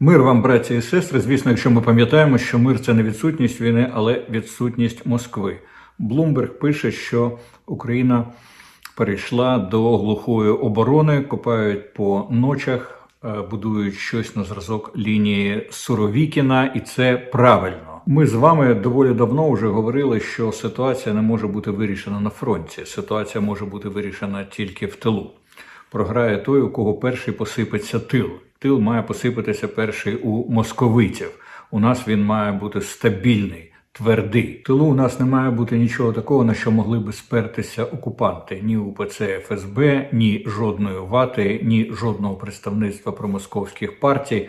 Мир вам, браті і сестри. Звісно, якщо ми пам'ятаємо, що мир це не відсутність війни, але відсутність Москви. Блумберг пише, що Україна перейшла до глухої оборони, копають по ночах, е, будують щось на зразок лінії Суровікіна, і це правильно. Ми з вами доволі давно вже говорили, що ситуація не може бути вирішена на фронті. Ситуація може бути вирішена тільки в тилу. Програє той, у кого перший посипеться тил. Тил має посипатися перший у московитів. У нас він має бути стабільний, твердий. Тилу у нас не має бути нічого такого, на що могли би спертися окупанти. Ні УПЦ ФСБ, ні жодної вати, ні жодного представництва промосковських партій,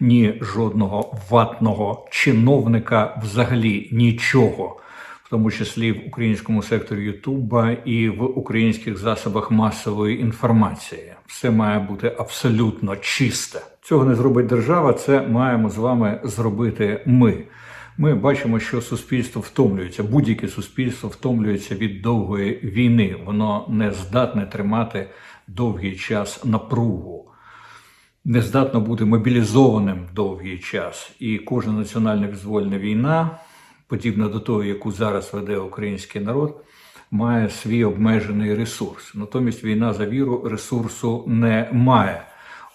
ні жодного ватного чиновника, взагалі нічого в тому числі в українському секторі Ютуба і в українських засобах масової інформації. Все має бути абсолютно чисте. Цього не зробить держава. Це маємо з вами зробити ми. Ми бачимо, що суспільство втомлюється. Будь-яке суспільство втомлюється від довгої війни. Воно не здатне тримати довгий час напругу не здатно бути мобілізованим довгий час. І кожна національна визвольна війна, подібна до того, яку зараз веде український народ, має свій обмежений ресурс. Натомість війна за віру ресурсу не має.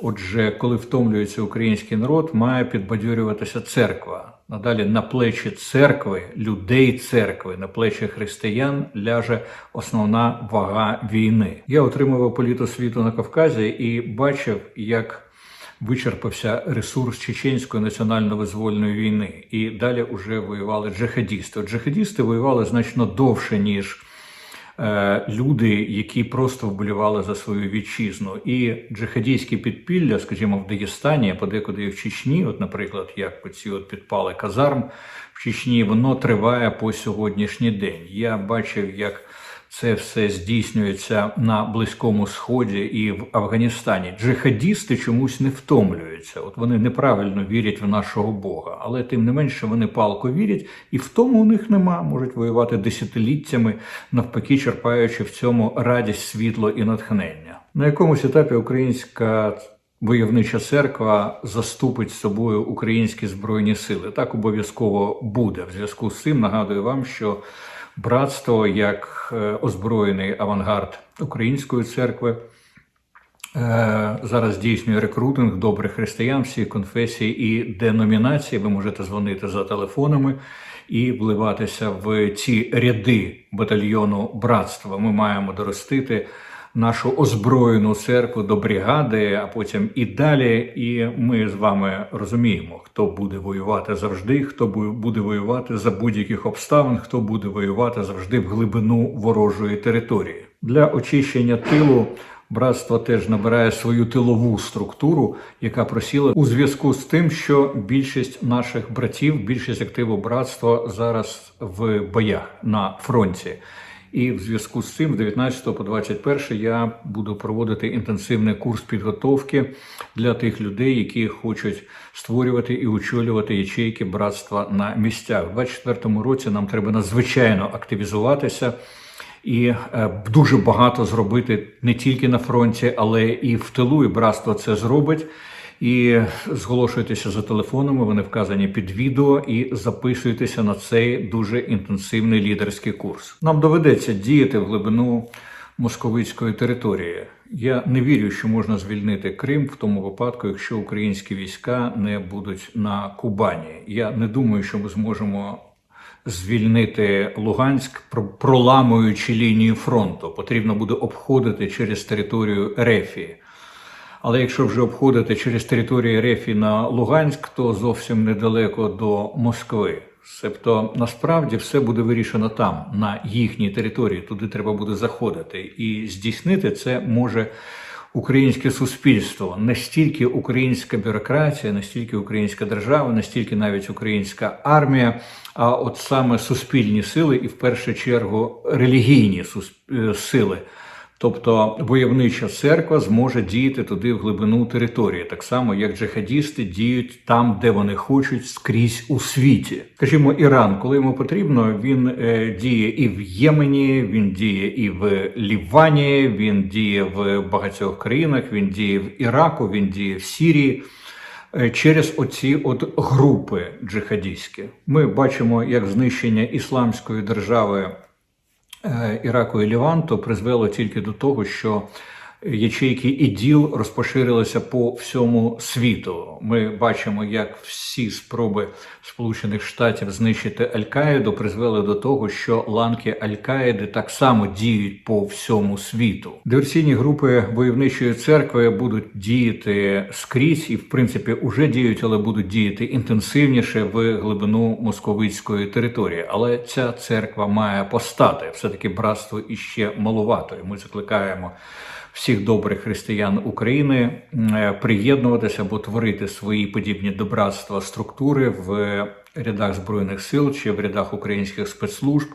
Отже, коли втомлюється український народ, має підбадьорюватися церква. Надалі на плечі церкви, людей церкви, на плечі християн ляже основна вага війни. Я отримував політосвіту на Кавказі і бачив, як вичерпався ресурс чеченської національно-визвольної війни, і далі вже воювали джихадісти. От джихадісти воювали значно довше ніж. е, Люди, які просто вболівали за свою вітчизну, і джихадійські підпілля, скажімо, в Дагестані, а подекуди і в Чечні, от, наприклад, як ці от підпали казарм в Чечні, воно триває по сьогоднішній день. Я бачив, як це все здійснюється на Близькому Сході і в Афганістані. Джихадісти чомусь не втомлюються. От вони неправильно вірять в нашого Бога, але тим не менше вони палко вірять, і в тому у них нема. Можуть воювати десятиліттями, навпаки, черпаючи в цьому радість, світло і натхнення. На якомусь етапі українська. Войовнича церква заступить собою українські збройні сили. Так обов'язково буде. В зв'язку з цим нагадую вам, що братство як е, озброєний авангард української церкви. е, Зараз здійснює рекрутинг добрих християн всіх конфесій і деномінацій. Ви можете дзвонити за телефонами і вливатися в ці ряди батальйону братства. Ми маємо доростити нашу озброєну церкву до бригади, а потім і далі. І ми з вами розуміємо, хто буде воювати завжди, хто буде воювати за будь-яких обставин, хто буде воювати завжди в глибину ворожої території. Для очищення тилу. Братство теж набирає свою тилову структуру, яка просіла у зв'язку з тим, що більшість наших братів, більшість активу братства зараз в боях на фронті. І в зв'язку з цим, з 19 по 21 я буду проводити інтенсивний курс підготовки для тих людей, які хочуть створювати і очолювати ячейки братства на місцях. У 24 році нам треба надзвичайно активізуватися і е, дуже багато зробити не тільки на фронті, але і в тилу. І братство це зробить. І зголошуйтеся за телефонами, вони вказані під відео, і записуйтеся на цей дуже інтенсивний лідерський курс. Нам доведеться діяти в глибину московицької території. Я не вірю, що можна звільнити Крим в тому випадку, якщо українські війська не будуть на Кубані. Я не думаю, що ми зможемо звільнити Луганськ, про- проламуючи лінію фронту. Потрібно буде обходити через територію Рефії. Але якщо вже обходити через територію Рефі на Луганськ, то зовсім недалеко до Москви. Себто насправді все буде вирішено там, на їхній території. Туди треба буде заходити. І здійснити це може українське суспільство, не стільки українська бюрократія, не стільки українська держава, не стільки навіть українська армія, а от саме суспільні сили, і в першу чергу релігійні е, сили. Тобто войовнича церква зможе діяти туди в глибину території, так само як джихадісти діють там, де вони хочуть, скрізь у світі. Скажімо, Іран, коли йому потрібно, він е, діє і в Ємені, він діє і в Лівані, він діє в багатьох країнах, він діє в Іраку, він діє в Сірії. е, через оці от групи джихадістські. Ми бачимо, як знищення ісламської держави Іраку і Ліванту призвело тільки до того, що ячейки іділ розпоширилися по всьому світу. Ми бачимо, як всі спроби Сполучених Штатів знищити Аль-Каїду призвели до того, що ланки Аль-Каїди так само діють по всьому світу. Диверсійні групи войовничої церкви будуть діяти скрізь і, в принципі, уже діють, але будуть діяти інтенсивніше в глибину московицької території. Але ця церква має постати. Все таки братство іще малувато. І Ми закликаємо всіх добрих християн України е, приєднуватися або творити свої подібні до братства структури в рядах збройних сил чи в рядах українських спецслужб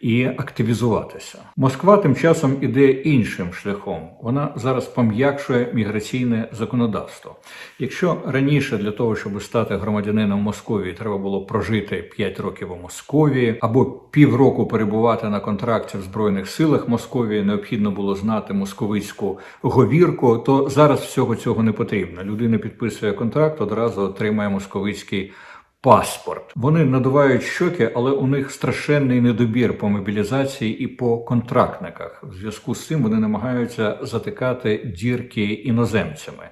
і активізуватися. Москва тим часом іде іншим шляхом. Вона зараз пом'якшує міграційне законодавство. Якщо раніше для того, щоб стати громадянином Московії, треба було прожити 5 років у Московії або півроку перебувати на контракті в збройних силах Московії, необхідно було знати московицьку говірку, то зараз всього цього не потрібно. Людина підписує контракт, одразу отримає московицький паспорт. Вони надувають щоки, але у них страшенний недобір по мобілізації і по контрактниках. В зв'язку з цим вони намагаються затикати дірки іноземцями.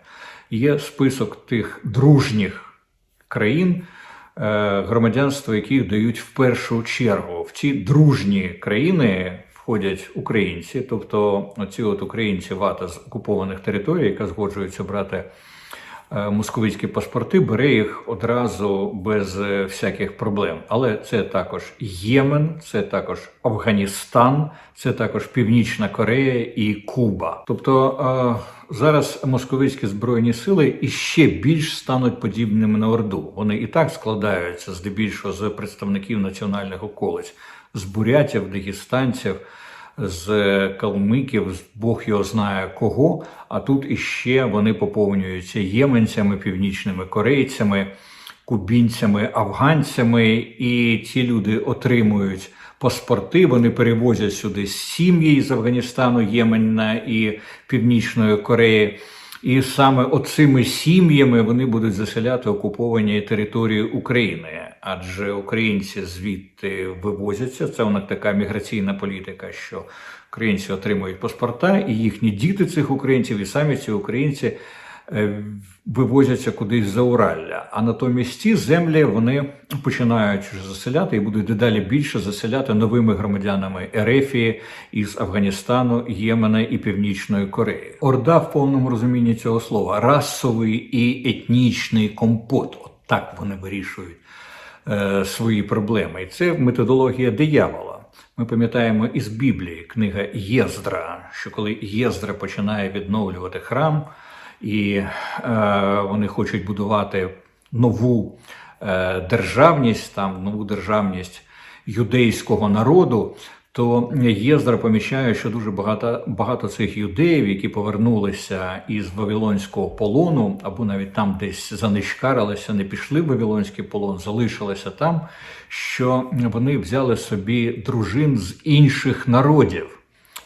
Є список тих дружніх країн. е, Громадянство яких дають в першу чергу в ці дружні країни входять українці, тобто оці от українці вата з окупованих територій, яка згоджується брати е, московицькі паспорти, бере їх одразу без е, всяких проблем. Але це також Ємен, це також Афганістан, це також Північна Корея і Куба. Тобто е, зараз московицькі збройні сили іще більш стануть подібними на Орду. Вони і так складаються здебільшого з представників національних околиць, з бурятів, дагестанців з калмиків, з Бог його знає кого. А тут іще вони поповнюються єменцями, північними корейцями, кубінцями, афганцями, і ці люди отримують паспорти. Вони перевозять сюди сім'ї з Афганістану, Ємена і Північної Кореї. І саме оцими сім'ями вони будуть заселяти окуповані території України, адже українці звідти вивозяться. Це у них така міграційна політика, що українці отримують паспорта, і їхні діти цих українців, і самі ці українці е, вивозяться кудись за Уралля. А натомість ці землі вони починають заселяти і будуть дедалі більше заселяти новими громадянами Ерефії із Афганістану, Ємена і Північної Кореї. Орда в повному розумінні цього слова расовий і етнічний компот. От так вони вирішують е, свої проблеми. І це методологія диявола. Ми пам'ятаємо із Біблії книга Єздра, що коли Єздра починає відновлювати храм, і е, вони хочуть будувати нову е, державність, там нову державність юдейського народу. То Єздра помічає, що дуже багато багато цих юдеїв, які повернулися із Вавилонського полону, або навіть там десь занишкарилися, не пішли в Вавилонський полон, залишилися там, що вони взяли собі дружин з інших народів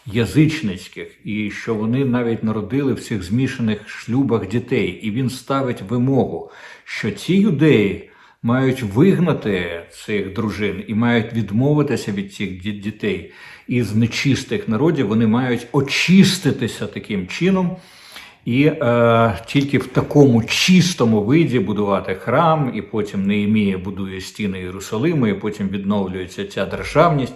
язичницьких, і що вони навіть народили в цих змішаних шлюбах дітей. І він ставить вимогу, що ці юдеї мають вигнати цих дружин і мають відмовитися від цих ді- дітей. Із нечистих народів вони мають очиститися таким чином. І е, тільки в такому чистому виді будувати храм, і потім Неємія будує стіни Єрусалиму, і потім відновлюється ця державність.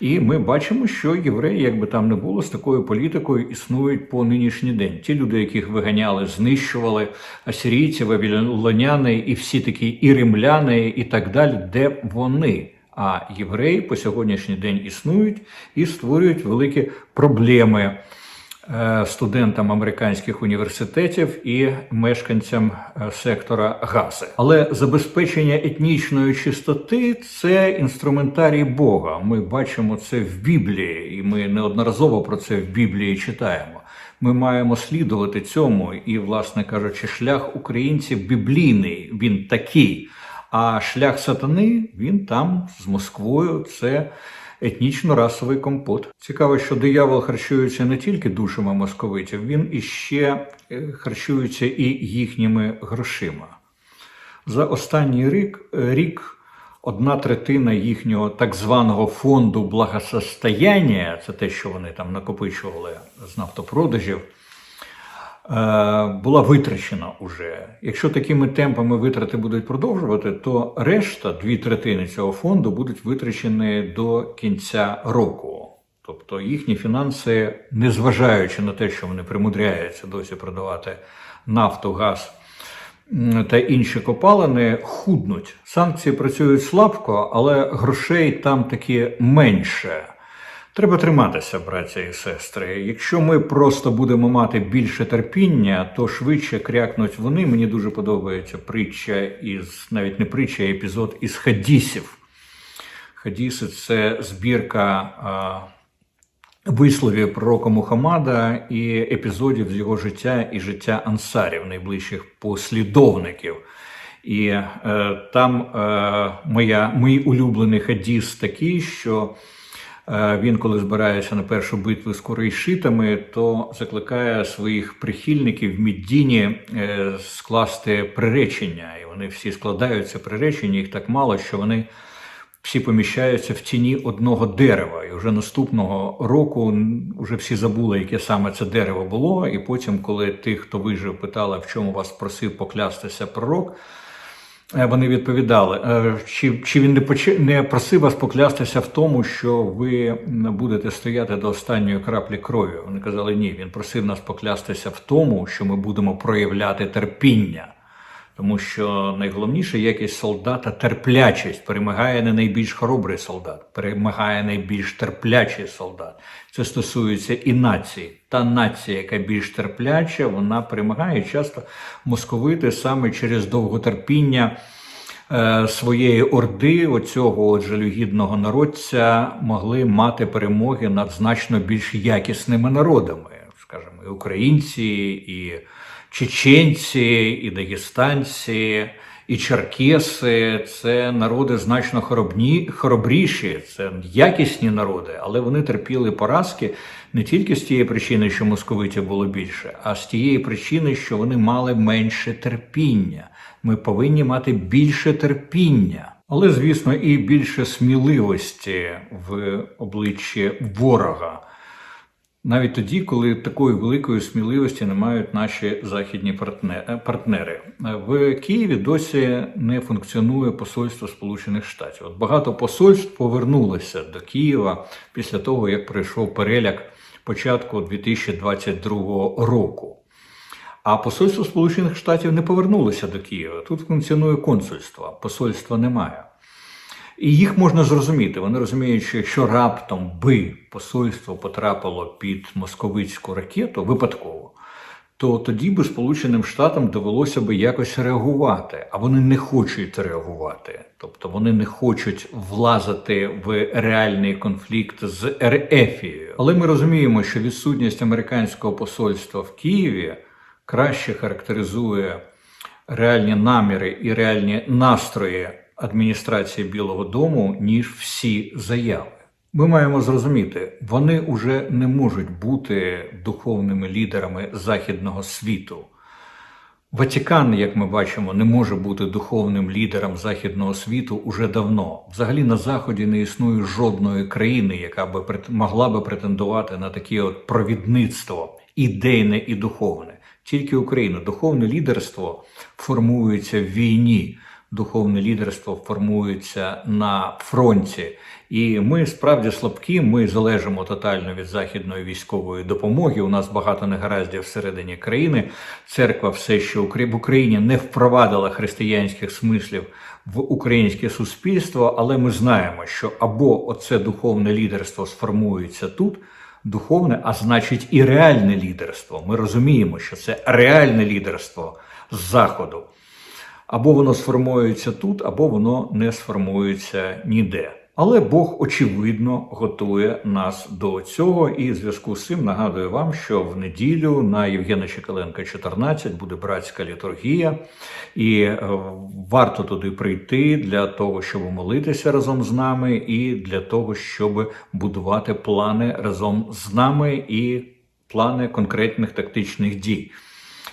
І ми бачимо, що євреї, як би там не було, з такою політикою існують по нинішній день. Ті люди, яких виганяли, знищували асирійці, вавилоняни і всі такі і римляни, і так далі, де вони. А євреї по сьогоднішній день існують і створюють великі проблеми студентам американських університетів і мешканцям е, сектора Гази. Але забезпечення етнічної чистоти це інструментарій Бога. Ми бачимо це в Біблії, і ми неодноразово про це в Біблії читаємо. Ми маємо слідувати цьому, і, власне кажучи, шлях українців біблійний, він такий. А шлях сатани він там з Москвою це етнічно-расовий компот. Цікаво, що диявол харчується не тільки душами московитів, він іще е, харчується і їхніми грошима. За останній рік, рік одна третина їхнього так званого фонду благосостояння, це те, що вони там накопичували з нафтопродажів, е, була витрачена уже. Якщо такими темпами витрати будуть продовжувати, то решта, дві третини цього фонду, будуть витрачені до кінця року. Тобто їхні фінанси, незважаючи на те, що вони примудряються досі продавати нафту, газ та інші копалини, худнуть. Санкції працюють слабко, але грошей там таки менше. Треба триматися, браття і сестри. Якщо ми просто будемо мати більше терпіння, то швидше крякнуть вони. Мені дуже подобається притча із навіть не притча, а епізод із хадісів. Хадіси це збірка а, висловів пророка Мухаммада і епізодів з його життя і життя ансарів, найближчих послідовників. І е, там е, моя, мій улюблений хадіс такий, що він, коли збирається на першу битву з курейшитами, то закликає своїх прихильників в Міддіні е, скласти приречення. І вони всі складаються приречення, їх так мало, що вони всі поміщаються в тіні одного дерева. І вже наступного року вже всі забули, яке саме це дерево було. І потім, коли тих, хто вижив, питали, в чому вас просив поклястися пророк. Е, Вони відповідали, е, чи, чи він не, почи, не просив вас поклястися в тому, що ви будете стояти до останньої краплі крові. Вони казали, ні, він просив нас поклястися в тому, що ми будемо проявляти терпіння. Тому що найголовніша якість солдата терплячість перемагає не найбільш хоробрий солдат, перемагає найбільш терплячий солдат. Це стосується і нації. Та нація, яка більш терпляча, вона перемагає. Часто московити саме через довготерпіння е, своєї орди, оцього от жалюгідного народця, могли мати перемоги над значно більш якісними народами, скажімо, і українці, і чеченці, і дагестанці, і черкеси це народи значно хоробні, хоробріші, це якісні народи, але вони терпіли поразки не тільки з тієї причини, що московитів було більше, а з тієї причини, що вони мали менше терпіння. Ми повинні мати більше терпіння. Але, звісно, і більше сміливості в обличчі ворога навіть тоді, коли такої великої сміливості не мають наші західні партнери. В Києві досі не функціонує посольство Сполучених Штатів. От багато посольств повернулося до Києва після того, як пройшов переляк початку 2022 року. А посольство Сполучених Штатів не повернулося до Києва. Тут функціонує консульство, посольства немає. І їх можна зрозуміти. Вони розуміють, що якщо раптом би посольство потрапило під московицьку ракету випадково, то тоді би Сполученим Штатам довелося би якось реагувати, а вони не хочуть реагувати. Тобто вони не хочуть влазити в реальний конфлікт з РФією. Але ми розуміємо, що відсутність американського посольства в Києві краще характеризує реальні наміри і реальні настрої адміністрації Білого Дому, ніж всі заяви. Ми маємо зрозуміти, вони вже не можуть бути духовними лідерами західного світу. Ватикан, як ми бачимо, не може бути духовним лідером західного світу уже давно. Взагалі на заході не існує жодної країни, яка би могла би претендувати на таке от провідництво ідейне і духовне. Тільки Україна. Духовне лідерство формується в війні. Духовне лідерство формується на фронті, і ми справді слабкі. Ми залежимо тотально від західної військової допомоги. У нас багато негараздів всередині країни. Церква все ще в Україні не впровадила християнських смислів в українське суспільство, але ми знаємо, що або оце духовне лідерство сформується тут. Духовне, а значить і реальне лідерство. Ми розуміємо, що це реальне лідерство з заходу. Або воно сформується тут, або воно не сформується ніде. Але Бог, очевидно, готує нас до цього. І в зв'язку з цим нагадую вам, що в неділю на Євгена Чекаленка 14 буде братська літургія, і е, варто туди прийти для того, щоб молитися разом з нами, і для того, щоб будувати плани разом з нами і плани конкретних тактичних дій.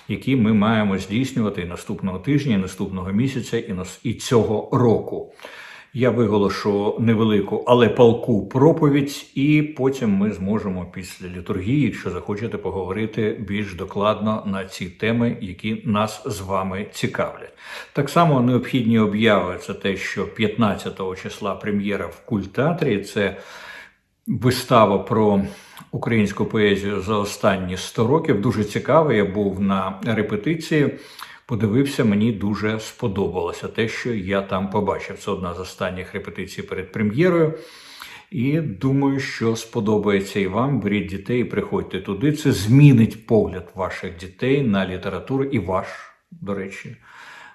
Які ми маємо здійснювати і наступного тижня, і наступного місяця, і і цього року. Я виголошу невелику, але палку проповідь, і потім ми зможемо після літургії, якщо захочете, поговорити більш докладно на ці теми, які нас з вами цікавлять. Так само необхідні обяви це те, що 15 числа прем'єра в культатрі це вистава про українську поезію за останні 100 років. Дуже цікаво. Я був на репетиції. Подивився, мені дуже сподобалося те, що я там побачив. Це одна з останніх репетицій перед прем'єрою. І думаю, що сподобається і вам. Беріть дітей і приходьте туди. Це змінить погляд ваших дітей на літературу і ваш, до речі,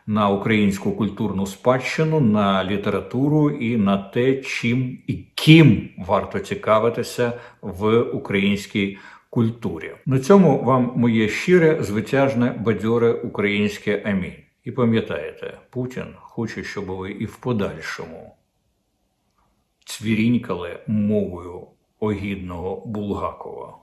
на українську культурну спадщину, на літературу і на те, чим і ким варто цікавитися в українській культурі. На цьому вам моє щире, звитяжне, бадьоре українське амінь. І пам'ятаєте, Путін хоче, щоб ви і в подальшому цвірінькали мовою огідного Булгакова.